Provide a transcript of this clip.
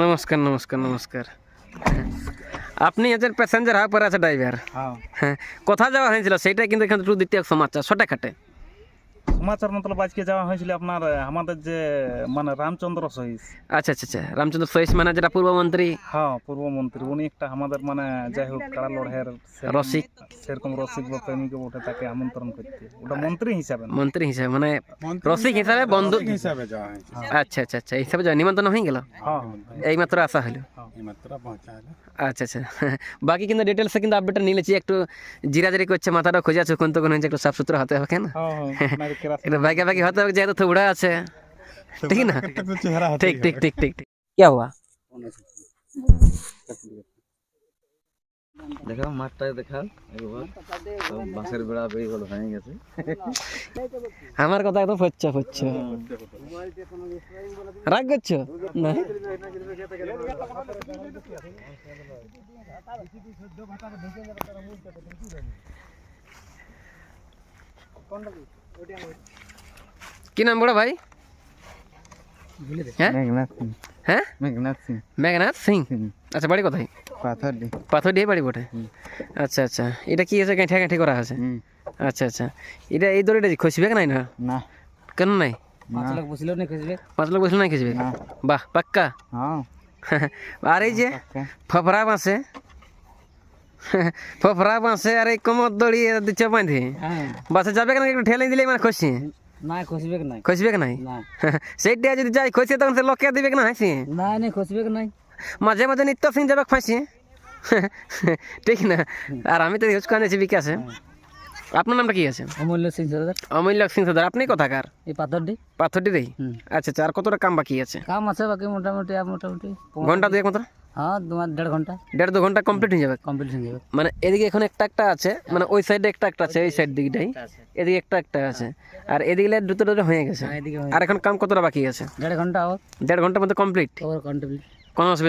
নমস্কার নমস্কার নমস্কার। আপনি হচ্ছেন প্যাসেঞ্জার হওয়ার পরে আছে ড্রাইভার হ্যাঁ। কথা কোথায় যাওয়া হয়েছিল সেটা কিন্তু এখান একটু দ্বিতীয় সমাচার ছোটা খাটে। সমাচার মতলব আজকে যাওয়া হয়েছিল আপনার আমাদের যে মানে রামচন্দ্র সহিস। আচ্ছা আচ্ছা আচ্ছা রামচন্দ্র সহিস মানে যেটা পূর্বমন্ত্রী? হ্যাঁ পূর্বমন্ত্রী উনি একটা আমাদের মানে যাই হোক কারা লড়াইয়ের রসিক। সেরকম রসিক বা প্রেমিক ওঠে তাকে আমন্ত্রণ করতে। ওটা মন্ত্রী হিসাবে মন্ত্রী হিসাবে মানে রসিক হিসাবে বন্ধু হিসাবে যাওয়া হয়েছে। আচ্ছা আচ্ছা আচ্ছা হিসাবে যাওয়া নিমন্ত্রণ হয়ে গেল? হ্যাঁ এই মাত্র আসা হলো। আচ্ছা আচ্ছা। বাকি কিন্তু ডিটেলসে কিন্তু আপডেটটা নিলেছি একটু জিরাজিরি করছে মাথাটা খোঁজা চোখ তখন হচ্ছে একটু সাফ সুতরা হতে হবে কেন? একটু বাকি বাকি হতে হবে যেহেতু থুবড়া আছে। ঠিক না? ঠিক ঠিক ঠিক ঠিক ঠিক। কে হওয়া দেখাও মাঠটা দেখাও একবার। সব বাঁশের বেড়া বেড়ি হলো ভেঙে গেছে। আমার কথা একদম ফচ্ছ ফচ্ছ রাগ করছ? না। কি নাম বড় ভাই? হ্যাঁ? হ্যাঁ? মেঘনাথ সিং। মেঘনাথ সিং? আচ্ছা বাড়ি কোথায়? পাথর পাথর দিয়ে বাড়ি বটে? আচ্ছা আচ্ছা। এটা কি আছে? গাঁঠা গাঁঠি করা আছে? আচ্ছা আচ্ছা। এটা এই দড়িটা খসবে নাই না? না। কেন নাই? পাঁচ লোক বসলেও পাঁচ নাই খসবে? বাহ পাক্কা? হ্যাঁ। আর এই যে ফফরা বাঁশে ফফরা বাঁশে আর এই কোমর দড়ি দিচ্ছে বাঁধে। বাসে যাবে কেন? একটু ঠেলে দিলে মানে খুশি না খুঁজবে নাই। খুশবে নাই? না। সেইটা যদি যাই খুশি তখন সে লোকে দিবে না হাসি? না না খুঁজবে নাই। মাঝে মাঝে নিত্য সিং যাবে ফাঁসি। ঠিক না? আর আমি তো ইউজ করে নিয়েছি বিকাশে আপনার নামটা কি আছে? অমূল্য সিং সরদার। অমূল্য সিং সর্দার। আপনি কোথাকার? এই পাথরটি পাথরটি দেই? আচ্ছা আচ্ছা আর কতটা কাম বাকি আছে? কাম আছে বাকি মোটামুটি মোটামুটি ঘণ্টা দুয়েক মতো? হ্যাঁ তোমার দেড় ঘণ্টা। দেড় দু ঘণ্টা কমপ্লিট হয়ে যাবে। কমপ্লিট হয়ে যাবে। মানে এদিকে এখন একটা একটা আছে মানে ওই সাইডে একটা একটা আছে এই সাইড দিকটাই। এদিকে একটা একটা আছে। আর এদিকে দুটো দুটো হয়ে গেছে। আর এখন কাম কতটা বাকি আছে? দেড় ঘণ্টা দেড় ঘণ্টার মধ্যে কমপ্লিট কমপ্লিট কোনো অসুবিধা।